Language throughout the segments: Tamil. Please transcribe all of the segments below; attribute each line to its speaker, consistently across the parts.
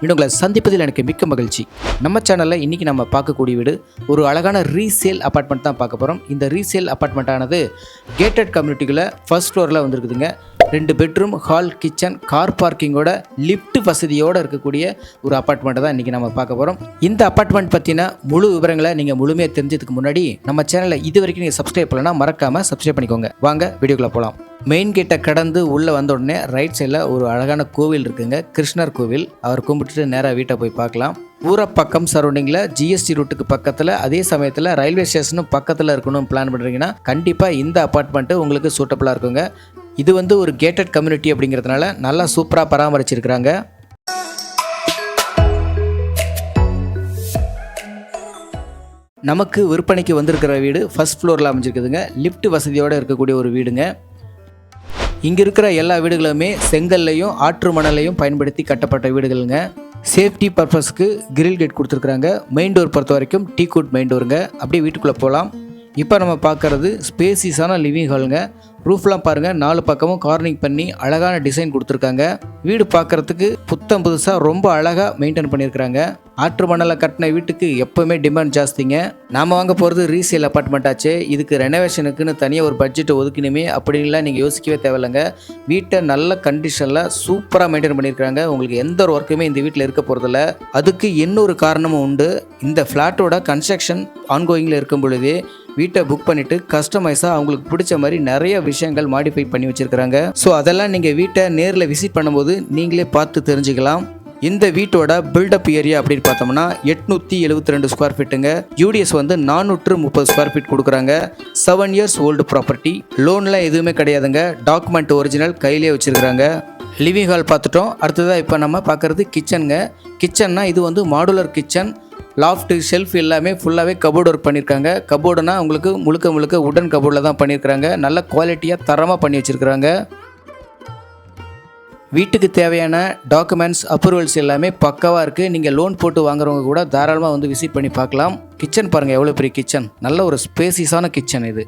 Speaker 1: இன்னும் உங்களை சந்திப்பதில் எனக்கு மிக்க மகிழ்ச்சி. நம்ம சேனலில் இன்றைக்கி நம்ம பார்க்கக்கூடிய வீடு ஒரு அழகான ரீசேல் அப்பார்ட்மெண்ட் தான் பார்க்க போகிறோம் இந்த ரீசேல் அப்பார்ட்மெண்ட் ஆனது கேட்டட் கம்யூனிட்டிக்குள்ளே ஃபர்ஸ்ட் ஃப்ளோரில் வந்திருக்குதுங்க. ரெண்டு பெட்ரூம் ஹால் கிச்சன் கார் பார்க்கிங்கோட லிஃப்ட் வசதியோடு இருக்கக்கூடிய ஒரு அப்பார்ட்மெண்ட்டை தான் இன்றைக்கி நம்ம பார்க்க போகிறோம் இந்த அப்பார்ட்மெண்ட் பற்றின முழு விவரங்களை நீங்கள் முழுமையாக தெரிஞ்சதுக்கு முன்னாடி நம்ம சேனலை இது வரைக்கும் நீங்கள் சப்ஸ்கிரைப் பண்ணலன்னா மறக்காமல் சப்ஸ்கிரைப் பண்ணிக்கோங்க. வாங்க வீடியோக்குள்ளே போகலாம் மெயின் கேட்டை கடந்து உள்ளே வந்த உடனே ரைட் சைடில் ஒரு அழகான கோவில் இருக்குங்க. கிருஷ்ணர் கோவில். அவர் கும்பிட்டுட்டு நேராக வீட்டை போய் பார்க்கலாம். ஊரை பக்கம் சரௌண்டிங்கில் ஜிஎஸ்டி ரூட்டுக்கு பக்கத்தில் அதே சமயத்தில் ரயில்வே ஸ்டேஷனும் பக்கத்தில் இருக்கணும் பிளான் பண்ணுறீங்கன்னா கண்டிப்பாக இந்த அப்பார்ட்மெண்ட்டு உங்களுக்கு சூட்டபுளாக இருக்குங்க. இது வந்து ஒரு கேட்டட் கம்யூனிட்டி அப்படிங்கிறதுனால நல்லா சூப்பராக பராமரிச்சிருக்கிறாங்க. நமக்கு விற்பனைக்கு வந்திருக்கிற வீடு ஃபஸ்ட் ஃப்ளோரில் அமைஞ்சிருக்குதுங்க. லிஃப்ட் வசதியோடு இருக்கக்கூடிய ஒரு வீடுங்க. இங்கே இருக்கிற எல்லா வீடுகளுமே செங்கல்லையும் ஆற்று மணலையும் பயன்படுத்தி கட்டப்பட்ட வீடுகளுங்க. சேஃப்டி பர்பஸ்க்கு கிரில் கேட் கொடுத்துருக்குறாங்க. மெயின் டோர் பொறுத்த வரைக்கும் டீ கோட் மெயின் டோருங்க அப்படியே வீட்டுக்குள்ளே போகலாம் இப்போ நம்ம பார்க்குறது ஸ்பேசிஸான லிவிங் ஹாலுங்க ரூஃப்லாம் பாருங்கள் நாலு பக்கமும் கார்னிங் பண்ணி அழகான டிசைன் கொடுத்துருக்காங்க. வீடு பார்க்குறதுக்கு புத்தம் புதுசாக ரொம்ப அழகாக மெயின்டைன் பண்ணியிருக்கிறாங்க. ஆற்று மணலை கட்டின வீட்டுக்கு எப்போவுமே டிமாண்ட் ஜாஸ்திங்க. நாம் வாங்க போகிறது ரீசேல் அப்பார்ட்மெண்ட் ஆச்சு. இதுக்கு ரெனோவேஷனுக்குன்னு தனியாக ஒரு பட்ஜெட் ஒதுக்கணுமே அப்படின்லாம் நீங்கள் யோசிக்கவே தேவையில்லைங்க. வீட்டை நல்ல கண்டிஷனில் சூப்பராக மெயின்டைன் பண்ணியிருக்காங்க உங்களுக்கு எந்த ஒரு ஒர்க்குமே இந்த வீட்டில் இருக்க போகிறதில்ல அதுக்கு இன்னொரு காரணமும் உண்டு. இந்த ஃப்ளாட்டோட கன்ஸ்ட்ரக்ஷன் ஆன்கோயிங்கில் இருக்கும் பொழுதே வீட்டை புக் பண்ணிவிட்டு கஸ்டமைஸாக அவங்களுக்கு பிடிச்ச மாதிரி நிறைய விஷயங்கள் மாடிஃபை பண்ணி வச்சுருக்கிறாங்க. ஸோ அதெல்லாம் நீங்கள் வீட்டை நேரில் விசிட் பண்ணும்போது நீங்களே பார்த்து தெரிஞ்சுக்கலாம். இந்த வீட்டோட பில்டப் ஏரியா அப்படின்னு பார்த்தோம்னா எட்நூற்றி எழுபத்தி ரெண்டு ஸ்கொயர் ஃபீட்டுங்க யூடிஎஸ் வந்து நானூற்று முப்பது ஸ்கொயர் ஃபீட் கொடுக்குறாங்க. செவன் இயர்ஸ் ஓல்டு ப்ராப்பர்ட்டி லோன்லாம் எதுவுமே கிடையாதுங்க. டாக்குமெண்ட் ஒரிஜினல் கையிலே வச்சுருக்கிறாங்க. லிவிங் ஹால் பார்த்துட்டோம். அடுத்ததாக இப்போ நம்ம பார்க்குறது கிச்சனுங்க கிச்சன்னா இது வந்து மாடுலர் கிச்சன் லாஃப்ட்டு ஷெல்ஃப் எல்லாமே ஃபுல்லாகவே கபோர்டு ஒர்க் பண்ணியிருக்காங்க கபோர்டுனா உங்களுக்கு முழுக்க முழுக்க உடன் கபோர்டில் தான் பண்ணியிருக்கிறாங்க நல்ல குவாலிட்டியாக தரமாக பண்ணி வச்சுருக்கிறாங்க. வீட்டுக்கு தேவையான டாக்குமெண்ட்ஸ் அப்ரூவல்ஸ் எல்லாமே பக்காவாக இருக்குது நீங்கள் லோன் போட்டு வாங்குறவங்க கூட தாராளமாக வந்து விசிட் பண்ணி பார்க்கலாம். கிச்சன் பாருங்கள் எவ்வளோ பெரிய கிச்சன் நல்ல ஒரு ஸ்பேசிஸான கிச்சன் இது.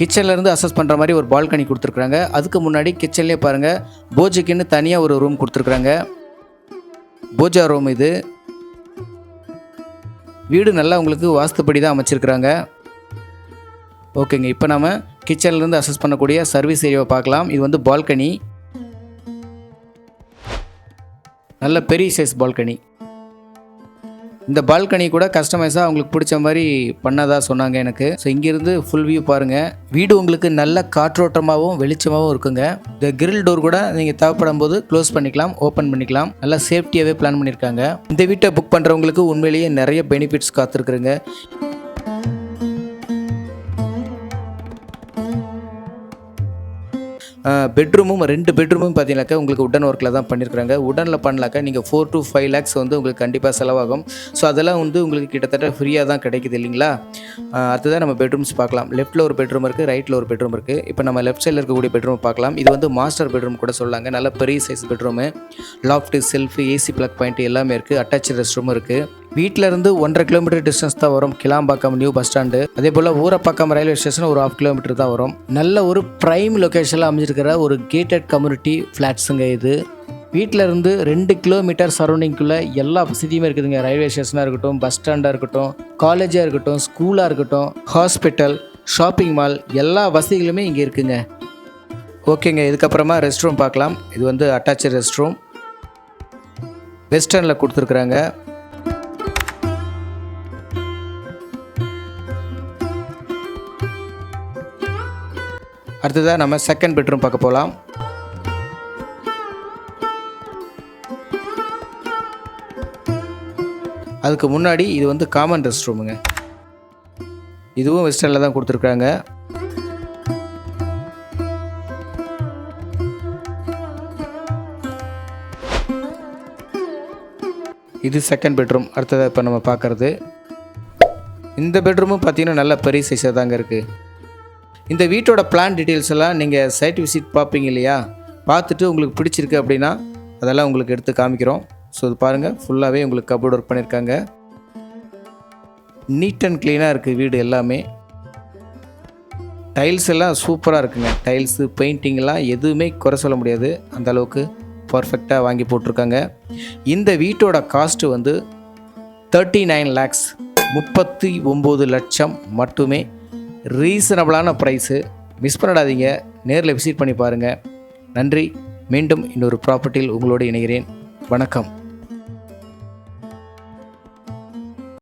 Speaker 1: கிச்சன்லேருந்து அசஸ் பண்ணுற மாதிரி ஒரு பால்கனி கொடுத்துருக்குறாங்க. அதுக்கு முன்னாடி கிச்சன்லேயே பாருங்கள் போஜுக்குன்னு தனியாக ஒரு ரூம் கொடுத்துருக்குறாங்க. போஜா ரூம் இது. வீடு நல்லா உங்களுக்கு வாஸ்துப்படி தான் அமைச்சிருக்கிறாங்க. ஓகேங்க இப்போ நம்ம கிச்சன்லேருந்து அசஸ் பண்ணக்கூடிய சர்வீஸ் ஏரியாவை பார்க்கலாம். இது வந்து பால்கனி நல்ல பெரிய சைஸ் பால்கனி இந்த பால்கனி கூட கஸ்டமைஸாக அவங்களுக்கு பிடிச்ச மாதிரி பண்ணதா சொன்னாங்க எனக்கு. ஸோ இங்கேருந்து ஃபுல் வியூ பாருங்கள் வீடு உங்களுக்கு நல்ல காற்றோட்டமாகவும் வெளிச்சமாகவும் இருக்குங்க. இந்த கிரில் டோர் கூட நீங்கள் தேவைப்படும் போது க்ளோஸ் பண்ணிக்கலாம் ஓப்பன் பண்ணிக்கலாம். நல்லா சேஃப்டியாகவே பிளான் பண்ணியிருக்காங்க இந்த வீட்டை புக் பண்ணுறவங்களுக்கு உண்மையிலேயே நிறைய பெனிஃபிட்ஸ் காத்திருக்குறேங்க பெட்ரூமும் ரெண்டு பெட்ரூமும் பார்த்தீங்கன்னாக்கா உங்களுக்கு உடன் ஒர்க்கில் தான் பண்ணியிருக்காங்க உடனில் பண்ணலாக்கா நீங்கள் ஃபோர் டு ஃபைவ் லேக்ஸ் வந்து உங்களுக்கு கண்டிப்பாக செலவாகும். ஸோ அதெல்லாம் வந்து உங்களுக்கு கிட்டத்தட்ட ஃப்ரீயாக தான் கிடைக்குது இல்லைங்களா? அஹ் அடுத்ததான் நம்ம பெட்ரூம்ஸ் பார்க்கலாம். லெஃப்ட்டில் ஒரு பெட்ரூம் இருக்குது ரைட்டில் ஒரு பெட்ரூம் இருக்குது இப்போ நம்ம லெஃப்ட் சைடில் இருக்கக்கூடிய பெட்ரூம் பார்க்கலாம். இது வந்து மாஸ்டர் பெட்ரூம் கூட சொல்லாங்க. நல்ல பெரிய size bedroom loft shelf AC plug point எல்லாமே இருக்குது அட்டாச் ரெஸ்ட் ரூமும் இருக்குது வீட்டிலேருந்து ஒன்றரை கிலோமீட்டர் டிஸ்டன்ஸ் தான் வரும். கிளாம்பாக்கம் நியூ பஸ் ஸ்டாண்டு அதே போல் ஊரப்பாக்கம் ரயில்வே ஸ்டேஷன் ஒரு ஆஃப் கிலோமீட்டர் தான் வரும். நல்ல ஒரு ப்ரைம் லொக்கேஷனில் அமைஞ்சிருக்கிற ஒரு கேட்டட் கம்யூனிட்டி ஃப்ளாட்ஸுங்க இது. வீட்டில் இருந்து ரெண்டு கிலோமீட்டர் சரௌண்டிங்குள்ளே எல்லா வசதியுமே இருக்குதுங்க. ரயில்வே ஸ்டேஷனாக இருக்கட்டும் பஸ் ஸ்டாண்டாக இருக்கட்டும் காலேஜாக இருக்கட்டும் ஸ்கூலாக இருக்கட்டும் ஹாஸ்பிட்டல் ஷாப்பிங் மால் எல்லா வசதிகளுமே இங்கே இருக்குங்க. ஓகேங்க இதுக்கப்புறமா ரெஸ்ட் ரூம் பார்க்கலாம். இது வந்து அட்டாச் ரெஸ்ட் ரூம் வெஸ்டர்னில் கொடுத்துருக்குறாங்க. அடுத்ததாக நம்ம செகண்ட் பெட்ரூம் பார்க்க போகலாம் அதுக்கு முன்னாடி இது வந்து காமன் ரெஸ்ட் ரூமுங்க இதுவும் வெஸ்டர்னில் தான் கொடுத்துருக்குறாங்க இது செகண்ட் பெட்ரூம் அடுத்ததாக இப்போ நம்ம பார்க்குறது. இந்த பெட்ரூமும் பார்த்தீங்கன்னா நல்ல பெரிய சைஸாக தாங்க இருக்குது இந்த வீட்டோட பிளான் டீட்டெயில்ஸ் எல்லாம் நீங்கள் சைட் விசிட் பார்ப்பீங்க இல்லையா? பார்த்துட்டு உங்களுக்கு பிடிச்சிருக்கு அப்படின்னா அதெல்லாம் உங்களுக்கு எடுத்து காமிக்கிறோம். ஸோ இது பாருங்கள் ஃபுல்லாகவே உங்களுக்கு கபோர்ட் ஒர்க் பண்ணியிருக்காங்க. நீட் அண்ட் க்ளீனாக இருக்குது வீடு எல்லாமே. டைல்ஸ் எல்லாம் சூப்பராக இருக்குங்க. டைல்ஸு பெயிண்டிங்லாம் எதுவுமே குறை சொல்ல முடியாது. அந்த அளவுக்கு பர்ஃபெக்டாக வாங்கி போட்டிருக்காங்க. இந்த வீட்டோட காஸ்ட்டு வந்து தேர்ட்டி நைன் லேக்ஸ் முப்பத்தி ஒம்பது லட்சம் மட்டுமே ரீசனபிளான ப்ரைஸு மிஸ் பண்ணிடாதீங்க. நேரில் விசிட் பண்ணி பாருங்கள் நன்றி. மீண்டும் இன்னொரு ப்ராப்பர்ட்டியில் உங்களோடு இணைகிறேன். வணக்கம்.